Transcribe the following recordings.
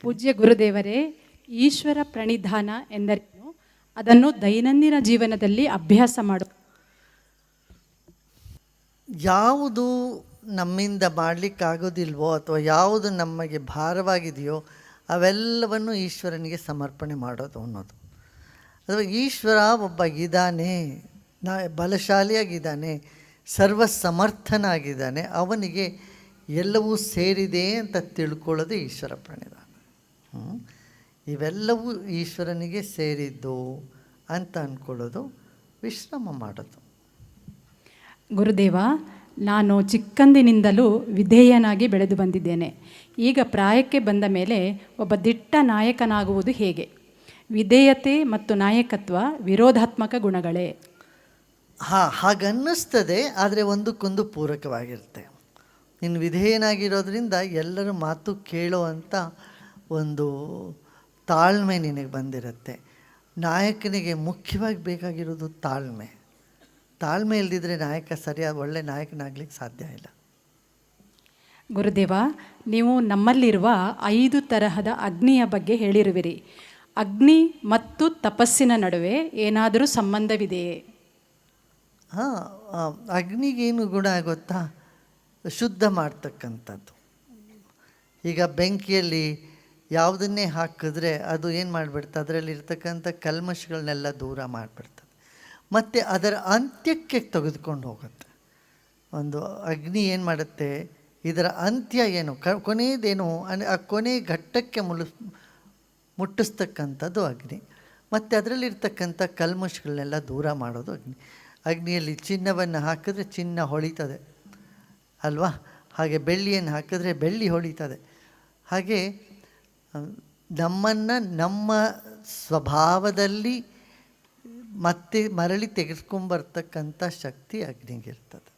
ಪೂಜ್ಯ ಗುರುದೇವರೇ, ಈಶ್ವರ ಪ್ರಣಿಧಾನ ಎಂದರೇನು ಅದನ್ನು ದೈನಂದಿನ ಜೀವನದಲ್ಲಿ ಅಭ್ಯಾಸ ಮಾಡು ಯಾವುದು ನಮ್ಮಿಂದ ಮಾಡಲಿಕ್ಕಾಗೋದಿಲ್ವೋ ಅಥವಾ ಯಾವುದು ನಮಗೆ ಭಾರವಾಗಿದೆಯೋ ಅವೆಲ್ಲವನ್ನು ಈಶ್ವರನಿಗೆ ಸಮರ್ಪಣೆ ಮಾಡೋದು ಅನ್ನೋದು ಅಥವಾ ಈಶ್ವರ ಒಬ್ಬ ಇದ್ದಾನೆ, ನಾ ಬಲಶಾಲಿಯಾಗಿದ್ದಾನೆ ಸರ್ವ ಸಮರ್ಥನಾಗಿದ್ದಾನೆ ಅವನಿಗೆ ಎಲ್ಲವೂ ಸೇರಿದೆ ಅಂತ ತಿಳ್ಕೊಳ್ಳೋದು ಈಶ್ವರ ಪ್ರಣಿಧಾನ? ಇವೆಲ್ಲವೂ ಈಶ್ವರನಿಗೆ ಸೇರಿದ್ದು ಅಂತ ಅಂದ್ಕೊಳ್ಳೋದು ವಿಶ್ರಮ ಮಾಡೋದು. ಗುರುದೇವ ನಾನು ಚಿಕ್ಕಂದಿನಿಂದಲೂ ವಿಧೇಯನಾಗಿ ಬೆಳೆದು ಬಂದಿದ್ದೇನೆ. ಈಗ ಪ್ರಾಯಕ್ಕೆ ಬಂದ ಮೇಲೆ ಒಬ್ಬ ದಿಟ್ಟ ನಾಯಕನಾಗುವುದು ಹೇಗೆ? ವಿಧೇಯತೆ ಮತ್ತು ನಾಯಕತ್ವ ವಿರೋಧಾತ್ಮಕ ಗುಣಗಳೇ? ಹಾ ಹಾಗನ್ನಿಸ್ತದೆ ಆದರೆ ಒಂದಕ್ಕೊಂದು ಪೂರಕವಾಗಿರುತ್ತೆ. ನೀನು ವಿಧೇಯನಾಗಿರೋದ್ರಿಂದ ಎಲ್ಲರ ಮಾತು ಕೇಳೋ ಅಂತ ಒಂದು ತಾಳ್ಮೆ ನಿನಗೆ ಬಂದಿರುತ್ತೆ. ನಾಯಕನಿಗೆ ಮುಖ್ಯವಾಗಿ ಬೇಕಾಗಿರೋದು ತಾಳ್ಮೆ. ತಾಳ್ಮೆ ಇಲ್ದಿದ್ರೆ ನಾಯಕ ಸರಿಯಾದ ಒಳ್ಳೆ ನಾಯಕನಾಗ್ಲಿಕ್ಕೆ ಸಾಧ್ಯ ಇಲ್ಲ. ಗುರುದೇವ ನೀವು ನಮ್ಮಲ್ಲಿರುವ ಐದು ತರಹದ ಅಗ್ನಿಯ ಬಗ್ಗೆ ಹೇಳಿರುವಿರಿ. ಅಗ್ನಿ ಮತ್ತು ತಪಸ್ಸಿನ ನಡುವೆ ಏನಾದರೂ ಸಂಬಂಧವಿದೆಯೇ? ಹಾಂ ಅಗ್ನಿಗೇನು ಗುಣ ಗೊತ್ತಾ? ಶುದ್ಧ ಮಾಡ್ತಕ್ಕಂಥದ್ದು. ಈಗ ಬೆಂಕಿಯಲ್ಲಿ ಯಾವುದನ್ನೇ ಹಾಕಿದ್ರೆ ಅದು ಏನು ಮಾಡಿಬಿಡ್ತದೆ? ಅದರಲ್ಲಿ ಇರ್ತಕ್ಕಂಥ ಕಲ್ಮಶಗಳನ್ನೆಲ್ಲ ದೂರ ಮಾಡಿಬಿಡ್ತದೆ. ಮತ್ತು ಅದರ ಅಂತ್ಯಕ್ಕೆ ತೆಗೆದುಕೊಂಡು ಹೋಗುತ್ತೆ. ಒಂದು ಅಗ್ನಿ ಏನು ಮಾಡುತ್ತೆ? ಇದರ ಅಂತ್ಯ ಏನು? ಕ ಕೊನೆಯದೇನು ಆ ಕೊನೆ ಘಟ್ಟಕ್ಕೆ ಮುಳು ಮುಟ್ಟಿಸ್ತಕ್ಕಂಥದ್ದು ಅಗ್ನಿ. ಮತ್ತು ಅದರಲ್ಲಿರ್ತಕ್ಕಂಥ ಕಲ್ಮಶಗಳನ್ನೆಲ್ಲ ದೂರ ಮಾಡೋದು ಅಗ್ನಿ. ಅಗ್ನಿಯಲ್ಲಿ ಚಿನ್ನವನ್ನು ಹಾಕಿದ್ರೆ ಚಿನ್ನ ಹೊಳಿತದೆ. ಅಲ್ವಾ? ಹಾಗೆ ಬೆಳ್ಳಿಯನ್ನು ಹಾಕಿದ್ರೆ ಬೆಳ್ಳಿ ಹೊಳಿತದೆ. ಹಾಗೆ ನಮ್ಮನ್ನು ನಮ್ಮ ಸ್ವಭಾವದಲ್ಲಿ ಮತ್ತೆ ಮರಳಿ ತೆಗೆದುಕೊಂಡ್ಬರ್ತಕ್ಕಂಥ ಶಕ್ತಿ ಅಗ್ನಿಗಿರ್ತದೆ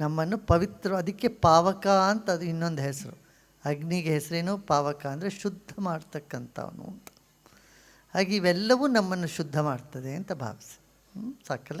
ನಮ್ಮನ್ನು ಪವಿತ್ರ, ಅದಕ್ಕೆ ಪಾವಕ ಅಂತ ಅದು ಇನ್ನೊಂದು ಹೆಸರು. ಅಗ್ನಿಗೆ ಹೆಸರೇನು? ಪಾವಕ ಅಂದರೆ ಶುದ್ಧ ಮಾಡ್ತಕ್ಕಂಥವನು ಅಂತ. ಹಾಗೆ ಇವೆಲ್ಲವೂ ನಮ್ಮನ್ನು ಶುದ್ಧ ಮಾಡ್ತದೆ ಅಂತ ಭಾವಿಸಿ. ಸಾಕಲ್ಲ?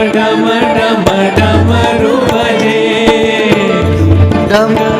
डम डम डम डमरू बजे ಡಮ್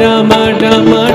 dama dama